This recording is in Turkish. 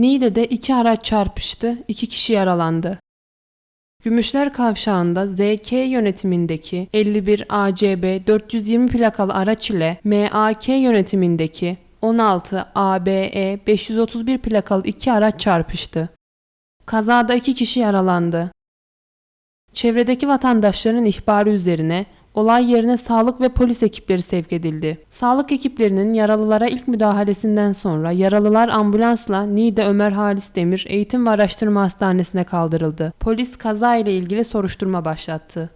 Niğde'de iki araç çarpıştı, iki kişi yaralandı. Gümüşler Kavşağı'nda ZK yönetimindeki 51 ACB 420 plakalı araç ile MAK yönetimindeki 16 ABE 531 plakalı iki araç çarpıştı. Kazada iki kişi yaralandı. Çevredeki vatandaşların ihbarı üzerine olay yerine sağlık ve polis ekipleri sevk edildi. Sağlık ekiplerinin yaralılara ilk müdahalesinden sonra yaralılar ambulansla Niğde Ömer Halis Demir Eğitim ve Araştırma Hastanesi'ne kaldırıldı. Polis kaza ile ilgili soruşturma başlattı.